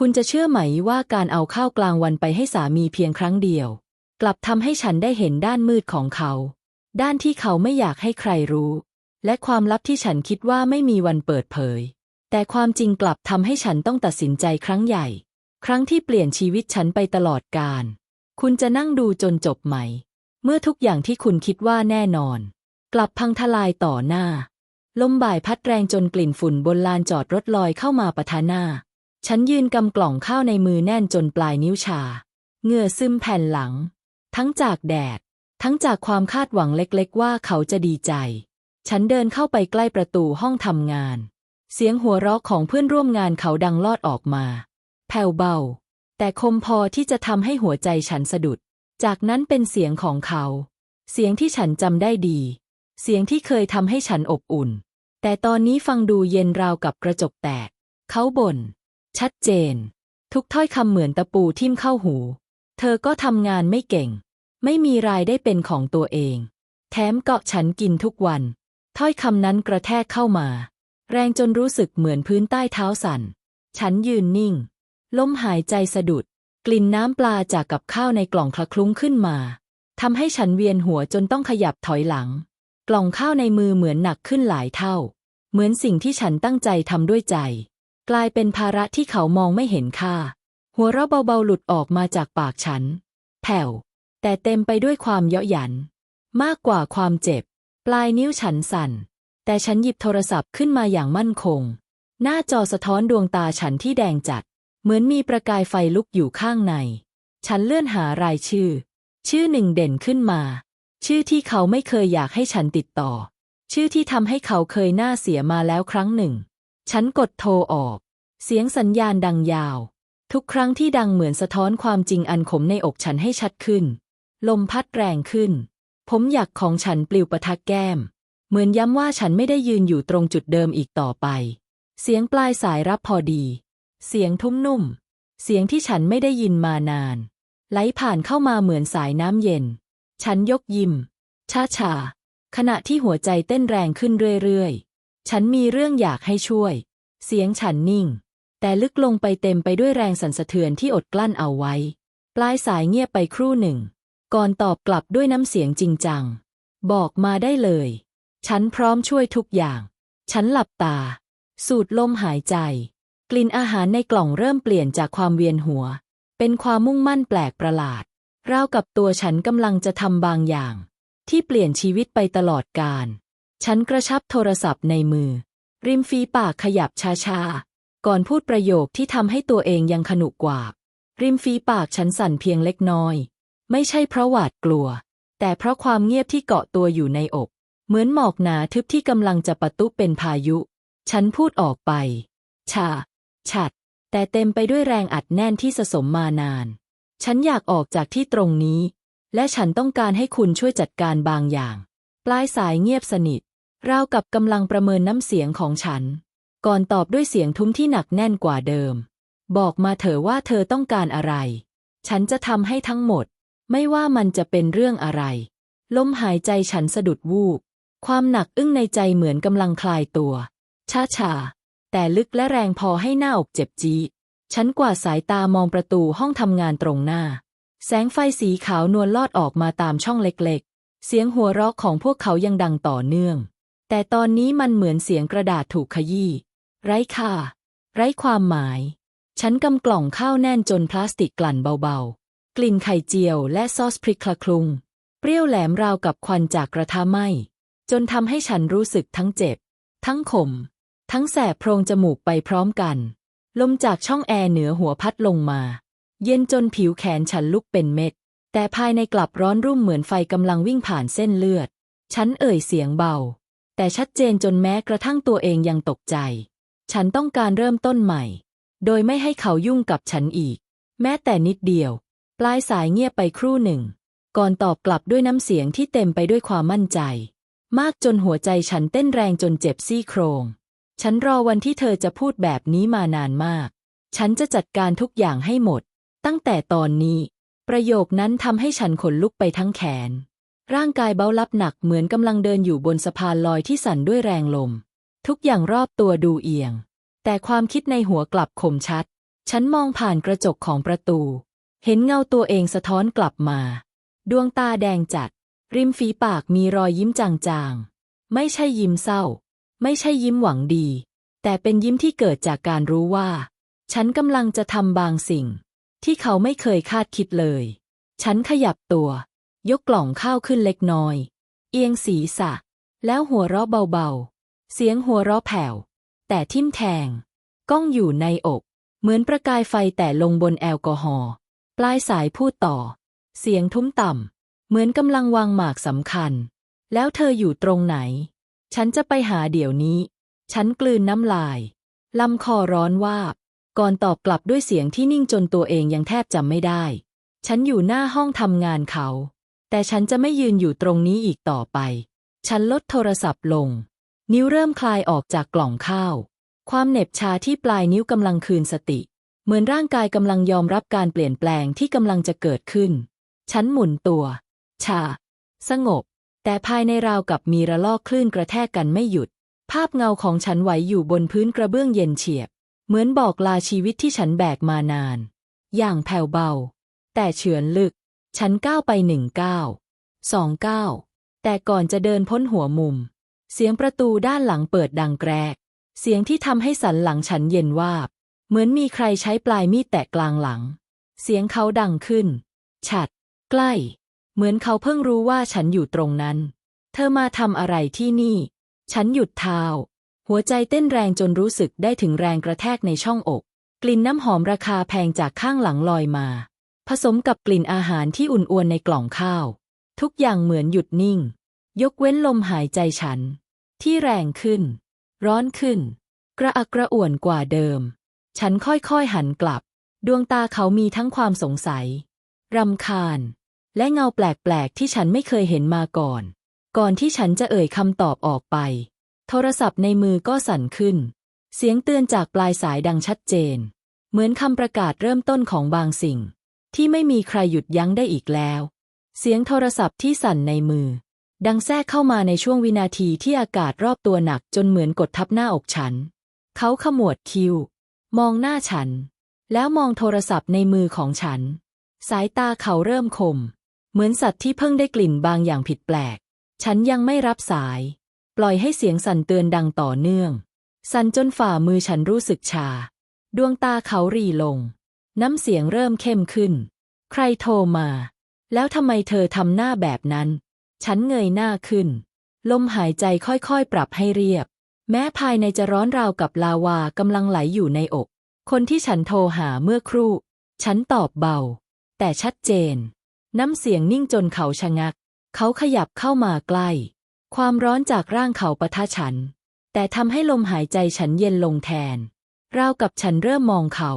คุณจะเชื่อไหมว่าการเอาข้าวกลางวันไปให้สามีเพียงครั้งเดียว กลับทำให้ฉันได้เห็นด้านมืดของเขา ด้านที่เขาไม่อยากให้ใครรู้ และความลับที่ฉันคิดว่าไม่มีวันเปิดเผย แต่ความจริงกลับทำให้ฉันต้องตัดสินใจครั้งใหญ่ ครั้งที่เปลี่ยนชีวิตฉันไปตลอดกาลคุณจะนั่งดูจนจบไหม เมื่อทุกอย่างที่คุณคิดว่าแน่นอน กลับพังทลายต่อหน้า ลมบ่ายพัดแรงจนกลิ่นฝุ่นบนลานจอดรถลอยเข้ามาปะทะหน้า ฉันยืนกำกล่องข้าวในมือแน่นจนปลายนิ้วชาเหงื่อซึมแผ่นหลัง ทั้งจากแดด ทั้งจากความคาดหวังเล็กๆ ว่าเขาจะดีใจ ฉันเดินเข้าไปใกล้ประตูห้องทำงาน เสียงหัวเราะของเพื่อนร่วมงานเขาดังลอดออกมา แผ่วเบา แต่คมพอที่จะทำให้หัวใจฉันสะดุด จากนั้นเป็นเสียงของเขา เสียงที่ฉันจำได้ดี เสียงที่เคยทำให้ฉันอบอุ่น แต่ตอนนี้ฟังดูเย็นราวกับกระจกแตก เขาบ่น ชัดเจน ทุกถ้อยคำเหมือนตะปูทิ่มเข้าหู เธอก็ทำงานไม่เก่ง ไม่มีรายได้เป็นของตัวเอง แถมเกาะฉันกินทุกวัน ถ้อยคำนั้นกระแทกเข้ามา แรงจนรู้สึกเหมือนพื้นใต้เท้าสั่น ฉันยืนนิ่ง ลมหายใจสะดุด กลิ่นน้ำปลาจากกับข้าวในกล่องคละคลุ้งขึ้นมาทำให้ฉันเวียนหัวจนต้องขยับถอยหลัง กล่องข้าวในมือเหมือนหนักขึ้นหลายเท่า เหมือนสิ่งที่ฉันตั้งใจทำด้วยใจ กลายเป็นภาระที่เขามองไม่เห็นค่า หัวเราะเบาๆหลุดออกมาจากปากฉัน แผ่ว แต่เต็มไปด้วยความเยาะหยัน มากกว่าความเจ็บ ปลายนิ้วฉันสั่น แต่ฉันหยิบโทรศัพท์ขึ้นมาอย่างมั่นคง หน้าจอสะท้อนดวงตาฉันที่แดงจัด เหมือนมีประกายไฟลุกอยู่ข้างใน ฉันเลื่อนหารายชื่อ ชื่อหนึ่งเด่นขึ้นมา ชื่อที่เขาไม่เคยอยากให้ฉันติดต่อ ชื่อที่ทำให้เขาเคยหน้าเสียมาแล้วครั้งหนึ่ง ฉันกดโทรออก เสียงสัญญาณดังยาว ทุกครั้งที่ดังเหมือนสะท้อนความจริงอันขมในอกฉันให้ชัดขึ้น ลมพัดแรงขึ้น ผมอยากของฉันปลิวประทักแก้ม เหมือนย้ำว่าฉันไม่ได้ยืนอยู่ตรงจุดเดิมอีกต่อไป เสียงปลายสายรับพอดี เสียงทุ่มนุ่ม เสียงที่ฉันไม่ได้ยินมานาน ไหลผ่านเข้ามาเหมือนสายน้ำเย็น ฉันยกยิ้มช้าๆขณะที่หัวใจเต้นแรงขึ้นเรื่อยๆ ฉันมีเรื่องอยากให้ช่วย เสียงฉันนิ่ง แต่ลึกลงไปเต็มไปด้วยแรงสั่นสะเทือนที่อดกลั้นเอาไว้ ปลายสายเงียบไปครู่หนึ่ง ก่อนตอบกลับด้วยน้ำเสียงจริงจัง บอกมาได้เลย ฉันพร้อมช่วยทุกอย่าง ฉันหลับตา สูดลมหายใจ กลิ่นอาหารในกล่องเริ่มเปลี่ยนจากความเวียนหัว เป็นความมุ่งมั่นแปลกประหลาดราวกับตัวฉันกำลังจะทำบางอย่าง ที่เปลี่ยนชีวิตไปตลอดกาล ฉันกระชับโทรศัพท์ในมือ ริมฝีปากขยับช้าๆ ก่อนพูดประโยคที่ทำให้ตัวเองยังขนุกว่า ริมฝีปากฉันสั่นเพียงเล็กน้อย ไม่ใช่เพราะหวาดกลัว แต่เพราะความเงียบที่เกาะตัวอยู่ในอก เหมือนหมอกหนาทึบที่กำลังจะปะทุเป็นพายุ ฉันพูดออกไป ชา ฉัด แต่เต็มไปด้วยแรงอัดแน่นที่สะสมมานาน ฉันอยากออกจากที่ตรงนี้ และฉันต้องการให้คุณช่วยจัดการบางอย่าง ปลายสายเงียบสนิท ราวกับกำลังประเมินน้ำเสียงของฉัน ก่อนตอบด้วยเสียงทุ้มที่หนักแน่นกว่าเดิม บอกมาเถอะว่าเธอต้องการอะไร ฉันจะทำให้ทั้งหมด ไม่ว่ามันจะเป็นเรื่องอะไร ลมหายใจฉันสะดุดวูบ ความหนักอึ้งในใจเหมือนกำลังคลายตัว ช้าชาแต่ลึกและแรงพอให้หน้าอกเจ็บจี๊ฉันกว่าสายตามองประตูห้องทำงานตรงหน้า แสงไฟสีขาวนวลลอดออกมาตามช่องเล็กๆ เสียงหัวเราะของพวกเขายังดังต่อเนื่อง แต่ตอนนี้มันเหมือนเสียงกระดาษถูกขยี้ ไร้ค่า ไร้ความหมาย ฉันกำกล่องข้าวแน่นจนพลาสติกกลั่นเบาๆ กลิ่นไข่เจียวและซอสพริกคละคลุง เปรี้ยวแหลมราวกับควันจากกระทะไหม้ จนทำให้ฉันรู้สึกทั้งเจ็บ ทั้งขม ทั้งแสบโพรงจมูกไปพร้อมกัน ลมจากช่องแอร์เหนือหัวพัดลงมา เย็นจนผิวแขนฉันลุกเป็นเม็ด แต่ภายในกลับร้อนรุ่มเหมือนไฟกำลังวิ่งผ่านเส้นเลือด ฉันเอ่ยเสียงเบา แต่ชัดเจนจนแม้กระทั่งตัวเองยังตกใจ ฉันต้องการเริ่มต้นใหม่ โดยไม่ให้เขายุ่งกับฉันอีก แม้แต่นิดเดียว ปลายสายเงียบไปครู่หนึ่ง ก่อนตอบกลับด้วยน้ำเสียงที่เต็มไปด้วยความมั่นใจ มากจนหัวใจฉันเต้นแรงจนเจ็บซี่โครง ฉันรอวันที่เธอจะพูดแบบนี้มานานมาก ฉันจะจัดการทุกอย่างให้หมด ตั้งแต่ตอนนี้ ประโยคนั้นทำให้ฉันขนลุกไปทั้งแขน ร่างกายเบาลับหนักเหมือนกำลังเดินอยู่บนสะพานลอยที่สั่นด้วยแรงลม ทุกอย่างรอบตัวดูเอียง แต่ความคิดในหัวกลับคมชัด ฉันมองผ่านกระจกของประตู เห็นเงาตัวเองสะท้อนกลับมา ดวงตาแดงจัด ริมฝีปากมีรอยยิ้มจางๆ ไม่ใช่ยิ้มเศร้า ไม่ใช่ยิ้มหวังดี แต่เป็นยิ้มที่เกิดจากการรู้ว่า ฉันกำลังจะทำบางสิ่ง ที่เขาไม่เคยคาดคิดเลย ฉันขยับตัว ยกกล่องข้าวขึ้นเล็กน้อย เอียงศีรษะ แล้วหัวเราะเบาๆ เสียงหัวเราะแผ่ว แต่ทิ่มแทง ก้องอยู่ในอก เหมือนประกายไฟแต่ลงบนแอลกอฮอล์ปลายสายพูดต่อ เสียงทุ้มต่ำ เหมือนกำลังวางหมากสำคัญ แล้วเธออยู่ตรงไหน ฉันจะไปหาเดี๋ยวนี้ ฉันกลืนน้ำลาย ลำคอร้อนวาบ ก่อนตอบกลับด้วยเสียงที่นิ่งจนตัวเองยังแทบจำไม่ได้ ฉันอยู่หน้าห้องทำงานเขา แต่ฉันจะไม่ยืนอยู่ตรงนี้อีกต่อไป ฉันลดโทรศัพท์ลง นิ้วเริ่มคลายออกจากกล่องข้าว ความเหน็บชาที่ปลายนิ้วกำลังคืนสติ เหมือนร่างกายกำลังยอมรับการเปลี่ยนแปลงที่กำลังจะเกิดขึ้น ฉันหมุนตัว ชา สงบ แต่ภายในราวกับมีระลอกคลื่นกระแทกกันไม่หยุด ภาพเงาของฉันไหวอยู่บนพื้นกระเบื้องเย็นเฉียบ เหมือนบอกลาชีวิตที่ฉันแบกมานาน อย่างแผ่วเบา แต่เฉือนลึก ฉันก้าวไปหนึ่งก้าวสองก้าวแต่ก่อนจะเดินพ้นหัวมุม เสียงประตูด้านหลังเปิดดังแกรก เสียงที่ทำให้สันหลังฉันเย็นวาบ เหมือนมีใครใช้ปลายมีดแตะกลางหลัง เสียงเขาดังขึ้น ฉัด ใกล้ เหมือนเขาเพิ่งรู้ว่าฉันอยู่ตรงนั้น เธอมาทำอะไรที่นี่ ฉันหยุดเท้า หัวใจเต้นแรงจนรู้สึกได้ถึงแรงกระแทกในช่องอก กลิ่นน้ำหอมราคาแพงจากข้างหลังลอยมา ผสมกับกลิ่นอาหารที่อุ่นอวนในกล่องข้าว ทุกอย่างเหมือนหยุดนิ่ง ยกเว้นลมหายใจฉัน ที่แรงขึ้น ร้อนขึ้น กระอักกระอ่วนกว่าเดิม ฉันค่อยๆหันกลับ ดวงตาเขามีทั้งความสงสัย รำคาญ และเงาแปลกๆที่ฉันไม่เคยเห็นมาก่อน ก่อนที่ฉันจะเอ่ยคำตอบออกไป โทรศัพท์ในมือก็สั่นขึ้น เสียงเตือนจากปลายสายดังชัดเจน เหมือนคำประกาศเริ่มต้นของบางสิ่ง ที่ไม่มีใครหยุดยั้งได้อีกแล้ว เสียงโทรศัพท์ที่สั่นในมือ ดังแทรกเข้ามาในช่วงวินาทีที่อากาศรอบตัวหนักจนเหมือนกดทับหน้าอกฉัน เขาขมวดคิ้ว มองหน้าฉัน แล้วมองโทรศัพท์ในมือของฉัน สายตาเขาเริ่มคม เหมือนสัตว์ที่เพิ่งได้กลิ่นบางอย่างผิดแปลก ฉันยังไม่รับสาย ปล่อยให้เสียงสั่นเตือนดังต่อเนื่อง สั่นจนฝ่ามือฉันรู้สึกชา ดวงตาเขารีลง น้ำเสียงเริ่มเข้มขึ้น ใครโทรมา แล้วทำไมเธอทำหน้าแบบนั้น ฉันเงยหน้าขึ้น ลมหายใจค่อยๆ ปรับให้เรียบ แม้ภายในจะร้อนราวกับลาวากำลังไหลอยู่ในอก คนที่ฉันโทรหาเมื่อครู่ ฉันตอบเบา แต่ชัดเจน น้ำเสียงนิ่งจนเขาชะงัก เขาขยับเข้ามาใกล้ ความร้อนจากร่างเขาปะทะฉัน แต่ทำให้ลมหายใจฉันเย็นลงแทนราวกับฉันเริ่มมองเขา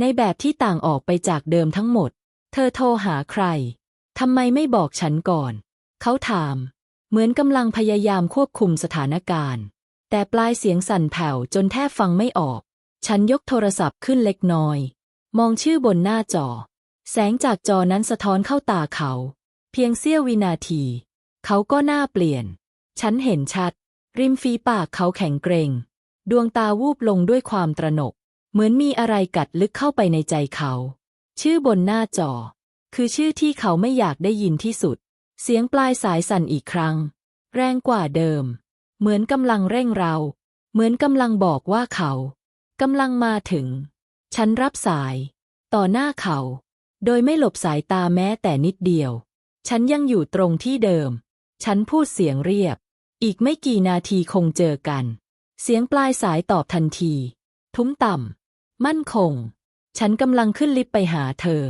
ในแบบที่ต่างออกไปจากเดิมทั้งหมด เธอโทรหาใคร ทำไมไม่บอกฉันก่อน เขาถาม เหมือนกำลังพยายามควบคุมสถานการณ์ แต่ปลายเสียงสั่นแผ่วจนแทบฟังไม่ออก ฉันยกโทรศัพท์ขึ้นเล็กน้อย มองชื่อบนหน้าจอ แสงจากจอนั้นสะท้อนเข้าตาเขา เพียงเสี้ยววินาที เขาก็หน้าเปลี่ยน ฉันเห็นชัด ริมฝีปากเขาแข็งเกรงดวงตาวูบลงด้วยความตระหนก เหมือนมีอะไรกัดลึกเข้าไปในใจเขา ชื่อบนหน้าจอ คือชื่อที่เขาไม่อยากได้ยินที่สุด เสียงปลายสายสั่นอีกครั้ง แรงกว่าเดิม เหมือนกำลังเร่งเรา เหมือนกำลังบอกว่าเขากำลังมาถึง ฉันรับสาย ต่อหน้าเขา โดยไม่หลบสายตาแม้แต่นิดเดียว ฉันยังอยู่ตรงที่เดิม ฉันพูดเสียงเรียบ อีกไม่กี่นาทีคงเจอกัน เสียงปลายสายตอบทันที ทุ้มต่ำ มั่นคง ฉันกำลังขึ้นลิฟต์ไปหาเธอ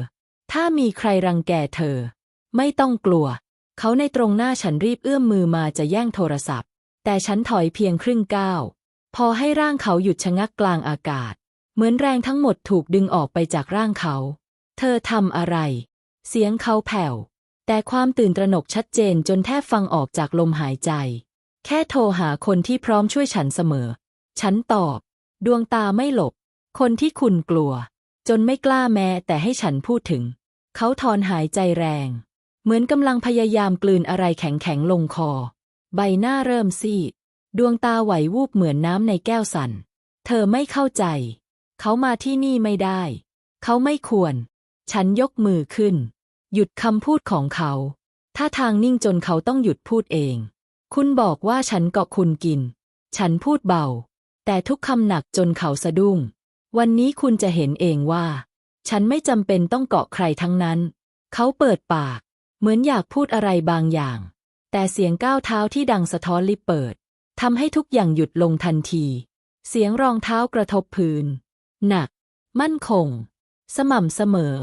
ถ้ามีใครรังแกเธอ ไม่ต้องกลัว เขาในตรงหน้าฉันรีบเอื้อมมือมาจะแย่งโทรศัพท์ แต่ฉันถอยเพียงครึ่งก้าวพอให้ร่างเขาหยุดชะงักกลางอากาศ เหมือนแรงทั้งหมดถูกดึงออกไปจากร่างเขา เธอทำอะไร เสียงเขาแผ่ว แต่ความตื่นตระหนกชัดเจนจนแทบฟังออกจากลมหายใจ แค่โทรหาคนที่พร้อมช่วยฉันเสมอ ฉันตอบ ดวงตาไม่หลบ คนที่คุณกลัว จนไม่กล้าแม้แต่ให้ฉันพูดถึง เขาถอนหายใจแรง เหมือนกำลังพยายามกลืนอะไรแข็งๆลงคอ ใบหน้าเริ่มซีด ดวงตาไหววูบเหมือนน้ำในแก้วสั่น เธอไม่เข้าใจ เขามาที่นี่ไม่ได้ เขาไม่ควร ฉันยกมือขึ้น หยุดคำพูดของเขาถ้าทางนิ่งจนเขาต้องหยุดพูดเอง คุณบอกว่าฉันเกาะคุณกิน ฉันพูดเบา แต่ทุกคำหนักจนเขาสะดุ้ง วันนี้คุณจะเห็นเองว่า ฉันไม่จำเป็นต้องเกาะใครทั้งนั้น เขาเปิดปาก เหมือนอยากพูดอะไรบางอย่าง แต่เสียงก้าวเท้าที่ดังสะท้อนลิบเปิดทำให้ทุกอย่างหยุดลงทันที เสียงรองเท้ากระทบพื้น หนัก มั่นคง สม่ำเสมอ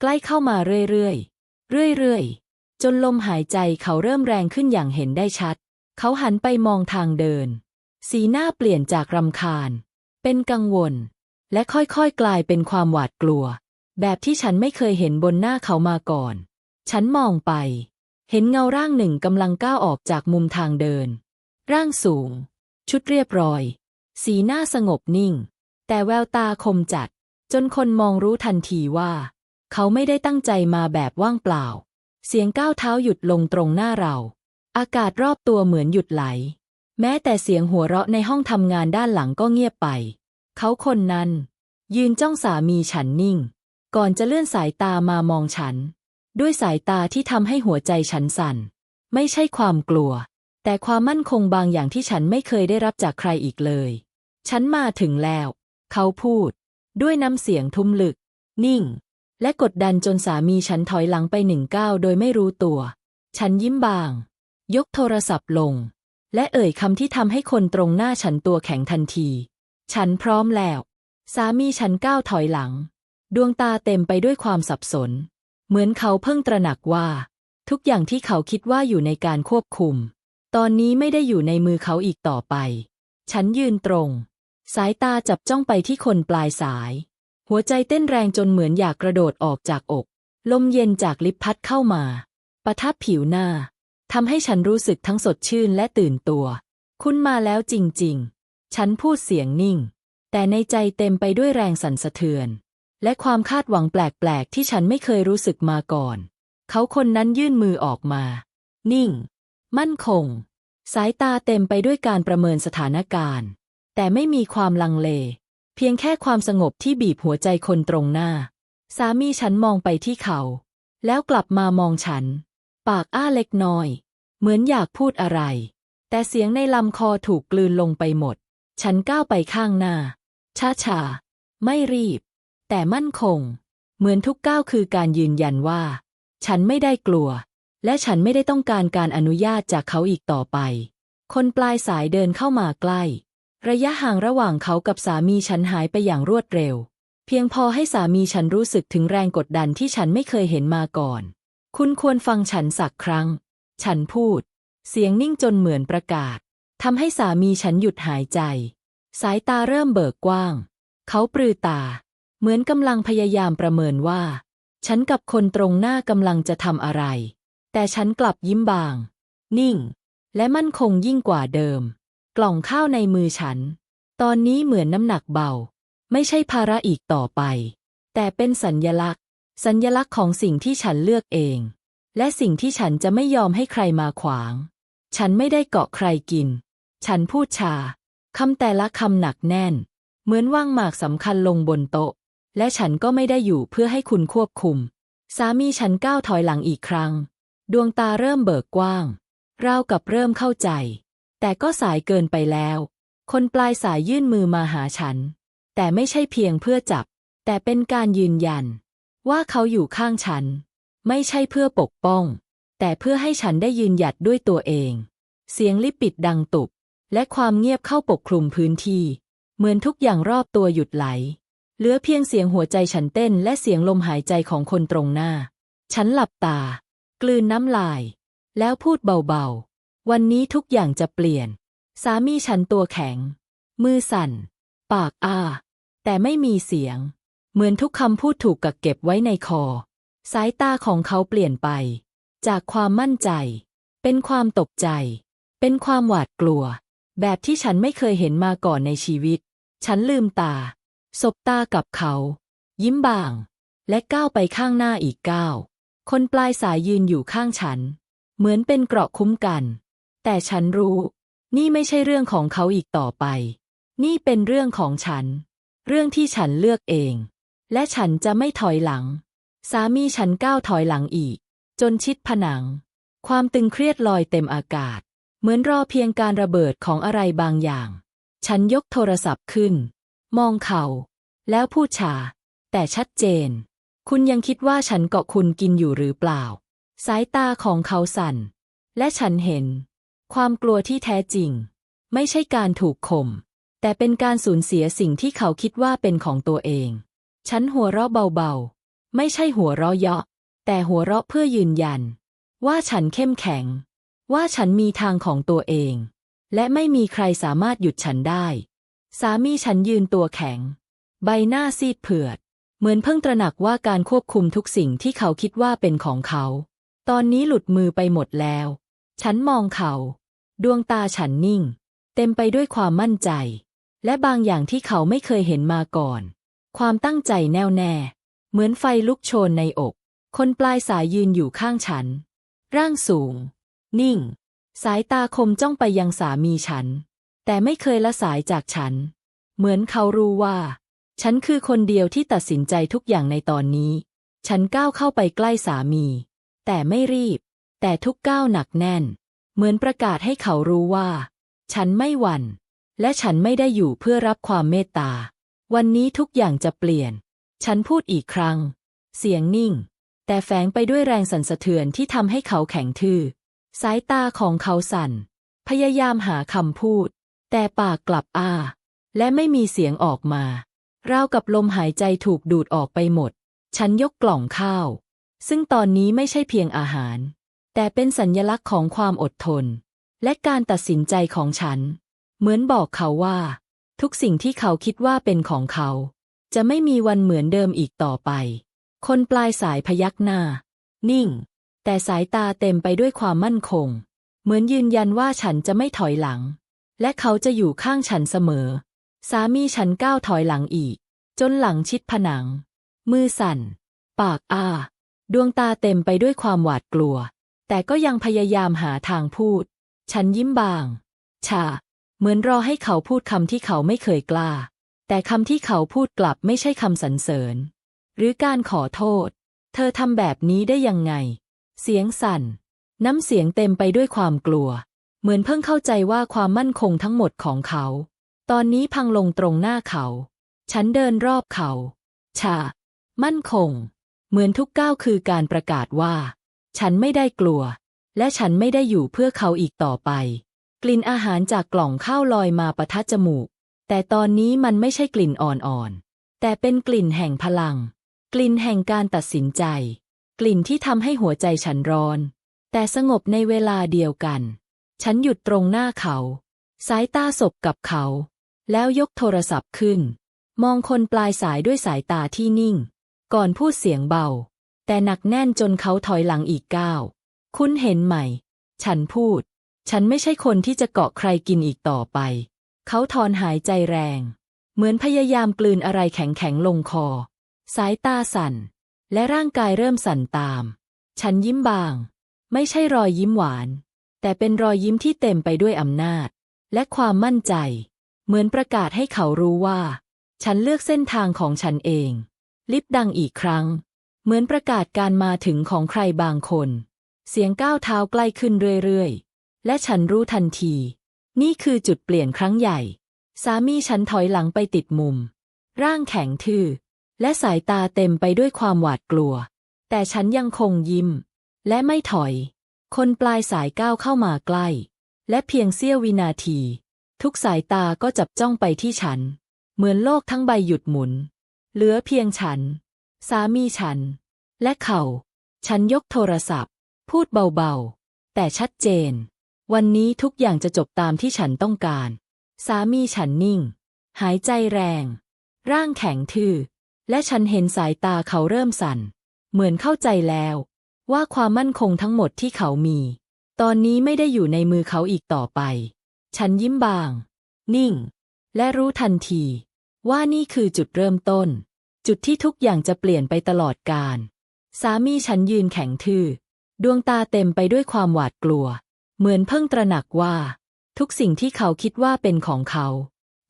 ใกล้เข้ามาเรื่อยๆ เรื่อยๆ จนลมหายใจเขาเริ่มแรงขึ้นอย่างเห็นได้ชัด เขาหันไปมองทางเดิน สีหน้าเปลี่ยนจากรำคาญ เป็นกังวล และค่อยๆกลายเป็นความหวาดกลัว แบบที่ฉันไม่เคยเห็นบนหน้าเขามาก่อน ฉันมองไป เห็นเงาร่างหนึ่งกำลังก้าวออกจากมุมทางเดิน ร่างสูง ชุดเรียบร้อย สีหน้าสงบนิ่ง แต่แววตาคมจัด จนคนมองรู้ทันทีว่า เขาไม่ได้ตั้งใจมาแบบว่างเปล่า เสียงก้าวเท้าหยุดลงตรงหน้าเรา อากาศรอบตัวเหมือนหยุดไหล แม้แต่เสียงหัวเราะในห้องทำงานด้านหลังก็เงียบไป เขาคนนั้น ยืนจ้องสามีฉันนิ่ง ก่อนจะเลื่อนสายตามามองฉัน ด้วยสายตาที่ทำให้หัวใจฉันสั่น ไม่ใช่ความกลัว แต่ความมั่นคงบางอย่างที่ฉันไม่เคยได้รับจากใครอีกเลย ฉันมาถึงแล้ว เขาพูด ด้วยน้ำเสียงทุ้มลึก นิ่ง และกดดันจนสามีฉันถอยหลังไปหนึ่งก้าวโดยไม่รู้ตัว ฉันยิ้มบาง ยกโทรศัพท์ลง และเอ่ยคำที่ทำให้คนตรงหน้าฉันตัวแข็งทันที ฉันพร้อมแล้ว สามีฉันก้าวถอยหลัง ดวงตาเต็มไปด้วยความสับสน เหมือนเขาเพิ่งตระหนักว่า ทุกอย่างที่เขาคิดว่าอยู่ในการควบคุม ตอนนี้ไม่ได้อยู่ในมือเขาอีกต่อไป ฉันยืนตรง สายตาจับจ้องไปที่คนปลายสาย หัวใจเต้นแรงจนเหมือนอยากกระโดดออกจากอก ลมเย็นจากลิฟต์พัดเข้ามาประทับผิวหน้าทำให้ฉันรู้สึกทั้งสดชื่นและตื่นตัว คุณมาแล้วจริง ๆ ฉันพูดเสียงนิ่ง แต่ในใจเต็มไปด้วยแรงสั่นสะเทือน และความคาดหวังแปลกๆ ที่ฉันไม่เคยรู้สึกมาก่อน เขาคนนั้นยื่นมือออกมา นิ่ง มั่นคง สายตาเต็มไปด้วยการประเมินสถานการณ์ แต่ไม่มีความลังเล เพียงแค่ความสงบที่บีบหัวใจคนตรงหน้า สามีฉันมองไปที่เขา แล้วกลับมามองฉัน ปากอ้าเล็กน้อย เหมือนอยากพูดอะไร แต่เสียงในลำคอถูกกลืนลงไปหมด ฉันก้าวไปข้างหน้า ช้าๆ ไม่รีบ แต่มั่นคง เหมือนทุกก้าวคือการยืนยันว่า ฉันไม่ได้กลัว และฉันไม่ได้ต้องการการอนุญาตจากเขาอีกต่อไป คนปลายสายเดินเข้ามาใกล้ ระยะห่างระหว่างเขากับสามีฉันหายไปอย่างรวดเร็ว เพียงพอให้สามีฉันรู้สึกถึงแรงกดดันที่ฉันไม่เคยเห็นมาก่อน คุณควรฟังฉันสักครั้ง ฉันพูด เสียงนิ่งจนเหมือนประกาศ ทำให้สามีฉันหยุดหายใจ สายตาเริ่มเบิกกว้าง เขาปรือตา เหมือนกำลังพยายามประเมินว่า ฉันกับคนตรงหน้ากำลังจะทำอะไร แต่ฉันกลับยิ้มบาง นิ่ง และมั่นคงยิ่งกว่าเดิม กล่องข้าวในมือฉัน ตอนนี้เหมือนน้ำหนักเบา ไม่ใช่ภาระอีกต่อไป แต่เป็นสัญญลักษณ์ สัญญลักษณ์ของสิ่งที่ฉันเลือกเอง และสิ่งที่ฉันจะไม่ยอมให้ใครมาขวาง ฉันไม่ได้เกาะใครกิน ฉันพูดชาคำแต่ละคำหนักแน่น เหมือนว่างหมากสำคัญลงบนโต๊ะ และฉันก็ไม่ได้อยู่เพื่อให้คุณควบคุม สามีฉันก้าวถอยหลังอีกครั้ง ดวงตาเริ่มเบิกกว้าง ราวกับเริ่มเข้าใจ แต่ก็สายเกินไปแล้ว คนปลายสายยื่นมือมาหาฉัน แต่ไม่ใช่เพียงเพื่อจับ แต่เป็นการยืนยัน ว่าเขาอยู่ข้างฉัน ไม่ใช่เพื่อปกป้อง แต่เพื่อให้ฉันได้ยืนหยัดด้วยตัวเอง เสียงลิปปิดดังตุบ และความเงียบเข้าปกคลุมพื้นที่ เหมือนทุกอย่างรอบตัวหยุดไหล เหลือเพียงเสียงหัวใจฉันเต้นและเสียงลมหายใจของคนตรงหน้า ฉันหลับตา กลืนน้ำลาย แล้วพูดเบาๆ วันนี้ทุกอย่างจะเปลี่ยน สามีฉันตัวแข็ง มือสั่น ปากอ้า แต่ไม่มีเสียง เหมือนทุกคำพูดถูกกักเก็บไว้ในคอ สายตาของเขาเปลี่ยนไป จากความมั่นใจ เป็นความตกใจ เป็นความหวาดกลัว แบบที่ฉันไม่เคยเห็นมาก่อนในชีวิต ฉันลืมตา สบตากับเขา ยิ้มบาง และก้าวไปข้างหน้าอีกก้าว คนปลายสายยืนอยู่ข้างฉัน เหมือนเป็นเกราะคุ้มกัน แต่ฉันรู้ นี่ไม่ใช่เรื่องของเขาอีกต่อไป นี่เป็นเรื่องของฉัน เรื่องที่ฉันเลือกเอง และฉันจะไม่ถอยหลัง สามีฉันก้าวถอยหลังอีก จนชิดผนัง ความตึงเครียดลอยเต็มอากาศ เหมือนรอเพียงการระเบิดของอะไรบางอย่าง ฉันยกโทรศัพท์ขึ้น มองเขา แล้วพูดชา แต่ชัดเจน คุณยังคิดว่าฉันเกาะคุณกินอยู่หรือเปล่า สายตาของเขาสั่น และฉันเห็น ความกลัวที่แท้จริง ไม่ใช่การถูกข่มแต่เป็นการสูญเสียสิ่งที่เขาคิดว่าเป็นของตัวเอง ฉันหัวเราะเบาๆ ไม่ใช่หัวเราะเยาะ แต่หัวเราะเพื่อยืนยัน ว่าฉันเข้มแข็ง ว่าฉันมีทางของตัวเอง และไม่มีใครสามารถหยุดฉันได้ สามีฉันยืนตัวแข็ง ใบหน้าซีดเผือด เหมือนเพิ่งตระหนักว่าการควบคุมทุกสิ่งที่เขาคิดว่าเป็นของเขา ตอนนี้หลุดมือไปหมดแล้ว ฉันมองเขา ดวงตาฉันนิ่ง เต็มไปด้วยความมั่นใจ และบางอย่างที่เขาไม่เคยเห็นมาก่อน ความตั้งใจแน่วแน่ เหมือนไฟลุกโชนในอก คนปลายสายยืนอยู่ข้างฉัน ร่างสูง นิ่ง สายตาคมจ้องไปยังสามีฉัน แต่ไม่เคยละสายจากฉัน เหมือนเขารู้ว่า ฉันคือคนเดียวที่ตัดสินใจทุกอย่างในตอนนี้ ฉันก้าวเข้าไปใกล้สามี แต่ไม่รีบ แต่ทุกก้าวหนักแน่น เหมือนประกาศให้เขารู้ว่า ฉันไม่หวั่น และฉันไม่ได้อยู่เพื่อรับความเมตตา วันนี้ทุกอย่างจะเปลี่ยน ฉันพูดอีกครั้ง เสียงนิ่ง แต่แฝงไปด้วยแรงสั่นสะเทือนที่ทำให้เขาแข็งทื่อ สายตาของเขาสั่น พยายามหาคำพูด แต่ปากกลับอ้า และไม่มีเสียงออกมาราวกับลมหายใจถูกดูดออกไปหมด ฉันยกกล่องข้าว ซึ่งตอนนี้ไม่ใช่เพียงอาหาร แต่เป็นสัญญลักษณ์ของความอดทน และการตัดสินใจของฉัน เหมือนบอกเขาว่า ทุกสิ่งที่เขาคิดว่าเป็นของเขา จะไม่มีวันเหมือนเดิมอีกต่อไป คนปลายสายพยักหน้า นิ่ง แต่สายตาเต็มไปด้วยความมั่นคง เหมือนยืนยันว่าฉันจะไม่ถอยหลัง และเขาจะอยู่ข้างฉันเสมอ สามีฉันก้าวถอยหลังอีก จนหลังชิดผนัง มือสั่น ปากอ้า ดวงตาเต็มไปด้วยความหวาดกลัว แต่ก็ยังพยายามหาทางพูด ฉันยิ้มบาง ชา เหมือนรอให้เขาพูดคำที่เขาไม่เคยกล้า แต่คำที่เขาพูดกลับไม่ใช่คำสรรเสริญ หรือการขอโทษ เธอทำแบบนี้ได้ยังไง เสียงสั่น น้ำเสียงเต็มไปด้วยความกลัว เหมือนเพิ่งเข้าใจว่าความมั่นคงทั้งหมดของเขา ตอนนี้พังลงตรงหน้าเขา ฉันเดินรอบเขา ชา มั่นคง เหมือนทุกก้าวคือการประกาศว่า ฉันไม่ได้กลัว และฉันไม่ได้อยู่เพื่อเขาอีกต่อไป กลิ่นอาหารจากกล่องข้าวลอยมาประทัดจมูก แต่ตอนนี้มันไม่ใช่กลิ่นอ่อนๆแต่เป็นกลิ่นแห่งพลัง กลิ่นแห่งการตัดสินใจ กลิ่นที่ทำให้หัวใจฉันร้อน แต่สงบในเวลาเดียวกัน ฉันหยุดตรงหน้าเขา สายตาสบกับเขา แล้วยกโทรศัพท์ขึ้น มองคนปลายสายด้วยสายตาที่นิ่ง ก่อนพูดเสียงเบา แต่หนักแน่นจนเขาถอยหลังอีกก้าว คุณเห็นไหม ฉันพูด ฉันไม่ใช่คนที่จะเกาะใครกินอีกต่อไป เขาถอนหายใจแรง เหมือนพยายามกลืนอะไรแข็งๆลงคอ สายตาสั่น และร่างกายเริ่มสั่นตาม ฉันยิ้มบาง ไม่ใช่รอยยิ้มหวาน แต่เป็นรอยยิ้มที่เต็มไปด้วยอำนาจ และความมั่นใจ เหมือนประกาศให้เขารู้ว่า ฉันเลือกเส้นทางของฉันเอง ลิฟต์ดังอีกครั้ง เหมือนประกาศการมาถึงของใครบางคน เสียงก้าวเท้าใกล้ขึ้นเรื่อยๆ และฉันรู้ทันที นี่คือจุดเปลี่ยนครั้งใหญ่ สามีฉันถอยหลังไปติดมุม ร่างแข็งทื่อ และสายตาเต็มไปด้วยความหวาดกลัว แต่ฉันยังคงยิ้ม และไม่ถอย คนปลายสายก้าวเข้ามาใกล้ และเพียงเสี้ยววินาที ทุกสายตาก็จับจ้องไปที่ฉัน เหมือนโลกทั้งใบหยุดหมุน เหลือเพียงฉัน สามีฉัน และเขา ฉันยกโทรศัพท์ พูดเบาๆ แต่ชัดเจน วันนี้ทุกอย่างจะจบตามที่ฉันต้องการ สามีฉันนิ่ง หายใจแรง ร่างแข็งทื่อ และฉันเห็นสายตาเขาเริ่มสั่น เหมือนเข้าใจแล้ว ว่าความมั่นคงทั้งหมดที่เขามี ตอนนี้ไม่ได้อยู่ในมือเขาอีกต่อไป ฉันยิ้มบาง นิ่ง และรู้ทันที ว่านี่คือจุดเริ่มต้น จุดที่ทุกอย่างจะเปลี่ยนไปตลอดกาลสามีฉันยืนแข็งทื่อ ดวงตาเต็มไปด้วยความหวาดกลัว เหมือนเพิ่งตระหนักว่า ทุกสิ่งที่เขาคิดว่าเป็นของเขา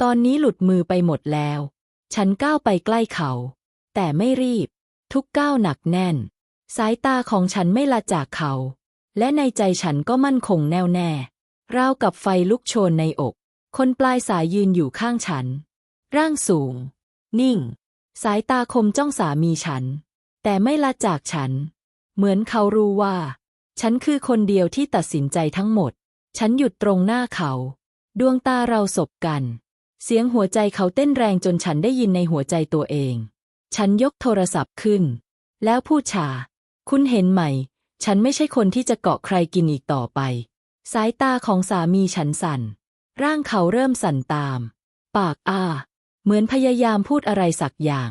ตอนนี้หลุดมือไปหมดแล้ว ฉันก้าวไปใกล้เขา แต่ไม่รีบ ทุกก้าวหนักแน่น สายตาของฉันไม่ละจากเขา และในใจฉันก็มั่นคงแน่วแน่ราวกับไฟลุกโชนในอก คนปลายสายยืนอยู่ข้างฉัน ร่างสูง นิ่ง สายตาคมจ้องสามีฉัน แต่ไม่ละจากฉัน เหมือนเขารู้ว่า ฉันคือคนเดียวที่ตัดสินใจทั้งหมด ฉันหยุดตรงหน้าเขา ดวงตาเราสบกัน เสียงหัวใจเขาเต้นแรงจนฉันได้ยินในหัวใจตัวเอง ฉันยกโทรศัพท์ขึ้น แล้วพูดชา คุณเห็นไหม ฉันไม่ใช่คนที่จะเกาะใครกินอีกต่อไป สายตาของสามีฉันสั่น ร่างเขาเริ่มสั่นตาม ปากอ้า เหมือนพยายามพูดอะไรสักอย่าง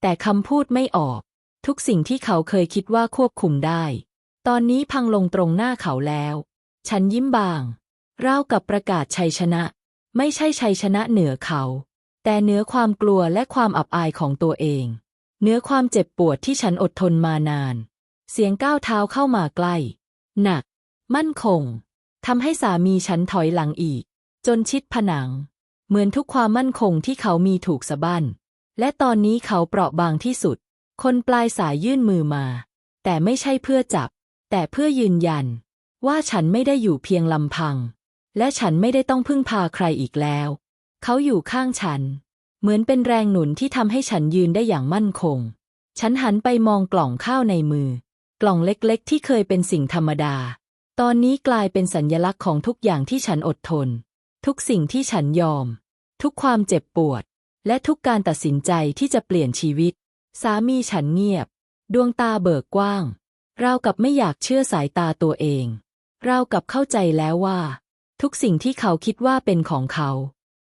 แต่คำพูดไม่ออก ทุกสิ่งที่เขาเคยคิดว่าควบคุมได้ ตอนนี้พังลงตรงหน้าเขาแล้ว ฉันยิ้มบาง ราวกับประกาศชัยชนะ ไม่ใช่ชัยชนะเหนือเขา แต่เหนือความกลัวและความอับอายของตัวเองเหนือความเจ็บปวดที่ฉันอดทนมานาน เสียงก้าวเท้าเข้ามาใกล้ หนัก มั่นคงทำให้สามีฉันถอยหลังอีก จนชิดผนัง เหมือนทุกความมั่นคงที่เขามีถูกสะบั้น และตอนนี้เขาเปราะบางที่สุด คนปลายสายยื่นมือมา แต่ไม่ใช่เพื่อจับ แต่เพื่อยืนยัน ว่าฉันไม่ได้อยู่เพียงลำพัง และฉันไม่ได้ต้องพึ่งพาใครอีกแล้ว เขาอยู่ข้างฉัน เหมือนเป็นแรงหนุนที่ทำให้ฉันยืนได้อย่างมั่นคง ฉันหันไปมองกล่องข้าวในมือ กล่องเล็กๆ ที่เคยเป็นสิ่งธรรมดา ตอนนี้กลายเป็นสัญญลักษณ์ของทุกอย่างที่ฉันอดทน ทุกสิ่งที่ฉันยอม ทุกความเจ็บปวด และทุกการตัดสินใจที่จะเปลี่ยนชีวิต สามีฉันเงียบ ดวงตาเบิกกว้างราวกับไม่อยากเชื่อสายตาตัวเองราวกับเข้าใจแล้วว่า ทุกสิ่งที่เขาคิดว่าเป็นของเขา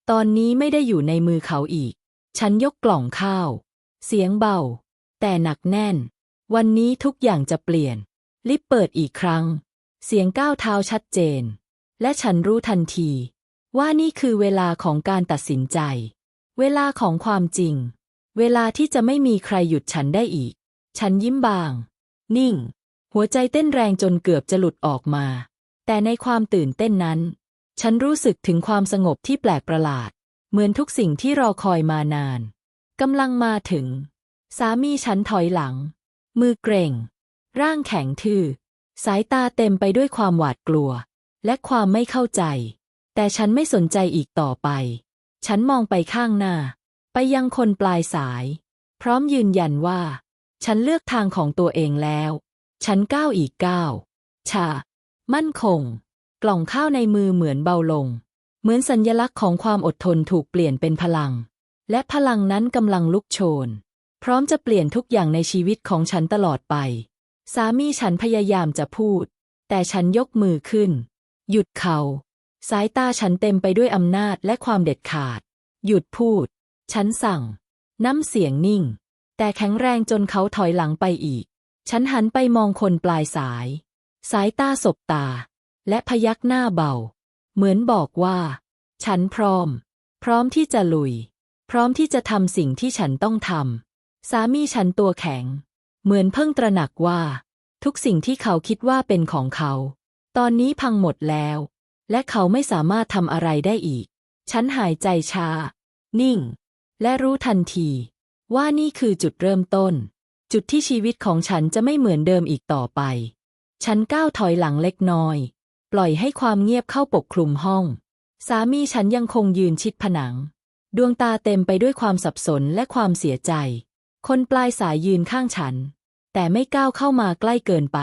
ตอนนี้ไม่ได้อยู่ในมือเขาอีก ฉันยกกล่องข้าว เสียงเบา แต่หนักแน่น วันนี้ทุกอย่างจะเปลี่ยน ลิฟเปิดอีกครั้ง เสียงก้าวเท้าชัดเจน และฉันรู้ทันที ว่านี่คือเวลาของการตัดสินใจ เวลาของความจริง เวลาที่จะไม่มีใครหยุดฉันได้อีก ฉันยิ้มบาง นิ่ง หัวใจเต้นแรงจนเกือบจะหลุดออกมา แต่ในความตื่นเต้นนั้น ฉันรู้สึกถึงความสงบที่แปลกประหลาด เหมือนทุกสิ่งที่รอคอยมานานกำลังมาถึง สามีฉันถอยหลัง มือเกร็ง ร่างแข็งทื่อ สายตาเต็มไปด้วยความหวาดกลัว และความไม่เข้าใจ แต่ฉันไม่สนใจอีกต่อไป ฉันมองไปข้างหน้า ไปยังคนปลายสาย พร้อมยืนยันว่า ฉันเลือกทางของตัวเองแล้ว ฉันก้าวอีกก้าวชา มั่นคง กล่องข้าวในมือเหมือนเบาลง เหมือนสัญญลักษณ์ของความอดทนถูกเปลี่ยนเป็นพลัง และพลังนั้นกำลังลุกโชน พร้อมจะเปลี่ยนทุกอย่างในชีวิตของฉันตลอดไป สามีฉันพยายามจะพูด แต่ฉันยกมือขึ้น หยุดเขา สายตาฉันเต็มไปด้วยอำนาจและความเด็ดขาด หยุดพูด ฉันสั่ง น้ำเสียงนิ่ง แต่แข็งแรงจนเขาถอยหลังไปอีก ฉันหันไปมองคนปลายสาย สายตาสบตา และพยักหน้าเบา เหมือนบอกว่า ฉันพร้อม พร้อมที่จะลุย พร้อมที่จะทำสิ่งที่ฉันต้องทำสามีฉันตัวแข็ง เหมือนเพิ่งตระหนักว่า ทุกสิ่งที่เขาคิดว่าเป็นของเขา ตอนนี้พังหมดแล้ว และเขาไม่สามารถทำอะไรได้อีก ฉันหายใจช้านิ่ง และรู้ทันที ว่านี่คือจุดเริ่มต้นจุดที่ชีวิตของฉันจะไม่เหมือนเดิมอีกต่อไป ฉันก้าวถอยหลังเล็กน้อย ปล่อยให้ความเงียบเข้าปกคลุมห้อง สามีฉันยังคงยืนชิดผนัง ดวงตาเต็มไปด้วยความสับสนและความเสียใจ คนปลายสายยืนข้างฉัน แต่ไม่ก้าวเข้ามาใกล้เกินไป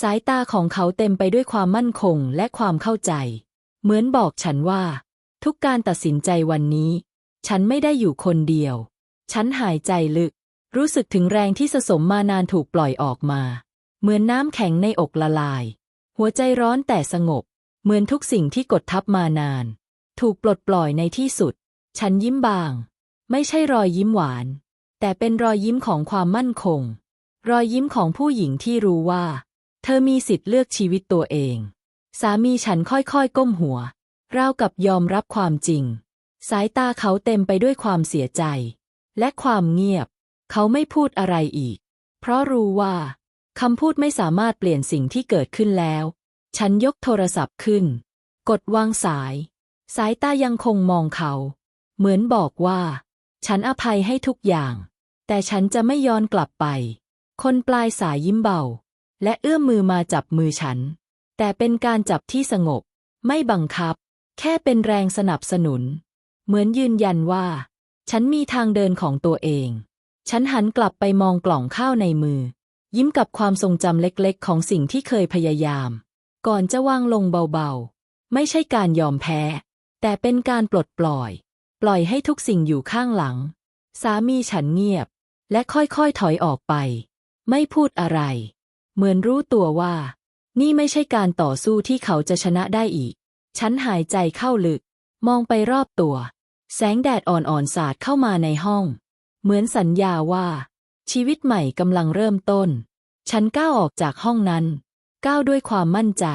สายตาของเขาเต็มไปด้วยความมั่นคงและความเข้าใจ เหมือนบอกฉันว่า ทุกการตัดสินใจวันนี้ ฉันไม่ได้อยู่คนเดียว ฉันหายใจลึก รู้สึกถึงแรงที่สะสมมานานถูกปล่อยออกมา เหมือนน้ำแข็งในอกละลาย หัวใจร้อนแต่สงบ เหมือนทุกสิ่งที่กดทับมานาน ถูกปลดปล่อยในที่สุด ฉันยิ้มบาง ไม่ใช่รอยยิ้มหวาน แต่เป็นรอยยิ้มของความมั่นคง รอยยิ้มของผู้หญิงที่รู้ว่า เธอมีสิทธิ์เลือกชีวิตตัวเอง สามีฉันค่อยๆก้มหัวราวกับยอมรับความจริง สายตาเขาเต็มไปด้วยความเสียใจ และความเงียบ เขาไม่พูดอะไรอีก เพราะรู้ว่า คำพูดไม่สามารถเปลี่ยนสิ่งที่เกิดขึ้นแล้ว ฉันยกโทรศัพท์ขึ้น กดวางสาย สายตายังคงมองเขา เหมือนบอกว่า ฉันอภัยให้ทุกอย่าง แต่ฉันจะไม่ย้อนกลับไป คนปลายสายยิ้มเบา และเอื้อมมือมาจับมือฉัน แต่เป็นการจับที่สงบ ไม่บังคับ แค่เป็นแรงสนับสนุน เหมือนยืนยันว่า ฉันมีทางเดินของตัวเอง ฉันหันกลับไปมองกล่องข้าวในมือ ยิ้มกับความทรงจำเล็กๆ ของสิ่งที่เคยพยายาม ก่อนจะวางลงเบาๆ ไม่ใช่การยอมแพ้ แต่เป็นการปลดปล่อย ปล่อยให้ทุกสิ่งอยู่ข้างหลัง สามีฉันเงียบ และค่อยๆถอยออกไป ไม่พูดอะไร เหมือนรู้ตัวว่า นี่ไม่ใช่การต่อสู้ที่เขาจะชนะได้อีก ฉันหายใจเข้าลึก มองไปรอบตัว แสงแดดอ่อนๆสาดเข้ามาในห้อง เหมือนสัญญาว่า ชีวิตใหม่กำลังเริ่มต้น ฉันก้าวออกจากห้องนั้น ก้าวด้วยความมั่นใจ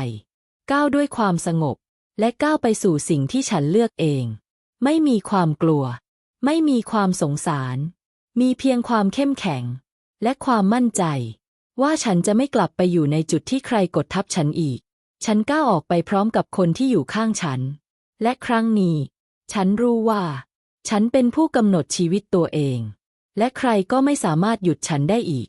ก้าวด้วยความสงบ และก้าวไปสู่สิ่งที่ฉันเลือกเอง ไม่มีความกลัว ไม่มีความสงสาร มีเพียงความเข้มแข็ง และความมั่นใจ ว่าฉันจะไม่กลับไปอยู่ในจุดที่ใครกดทับฉันอีก ฉันก้าวออกไปพร้อมกับคนที่อยู่ข้างฉัน และครั้งนี้ ฉันรู้ว่า ฉันเป็นผู้กำหนดชีวิตตัวเอง และใครก็ไม่สามารถหยุดฉันได้อีก